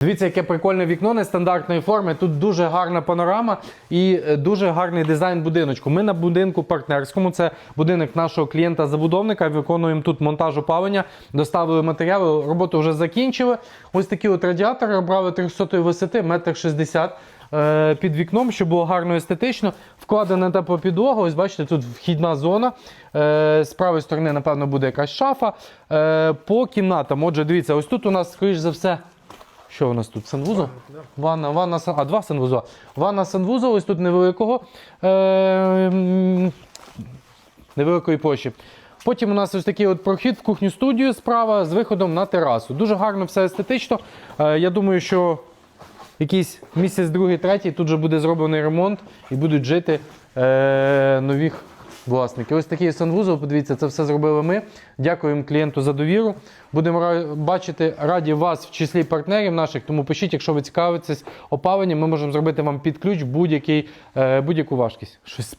Дивіться, яке прикольне вікно нестандартної форми. Тут дуже гарна панорама і е, дуже гарний дизайн будиночку. Ми на будинку партнерському. Це будинок нашого клієнта-забудовника. Виконуємо тут монтаж опалення, доставили матеріали, роботу вже закінчили. Ось такі от радіатори обрали 300 висоти, метр 60 е, під вікном, щоб було гарно естетично. Вкладена теплопідлога. Ось бачите, тут вхідна зона. Е, З правої сторони, напевно, буде якась шафа. По кімнатам. Отже, дивіться, ось тут у нас, скоріш за все. Що у нас тут? Санвузол? Ванна, ванна, а два санвузола. Ванна санвузол, ось тут невеликого. Е, невеликої площі. Потім у нас ось такий от прохід в кухню студію справа з виходом на терасу. Дуже гарно все естетично. Е, я думаю, що якийсь місяць, другий, третій тут же буде зроблений ремонт і будуть жити е, нові власники. Ось такий санвузол, подивіться, це все зробили ми. Дякуємо клієнту за довіру. Будемо бачити раді вас в числі партнерів наших, тому пишіть, якщо ви цікавитесь опаленням, ми можемо зробити вам під ключ е, будь-яку важкість. Щось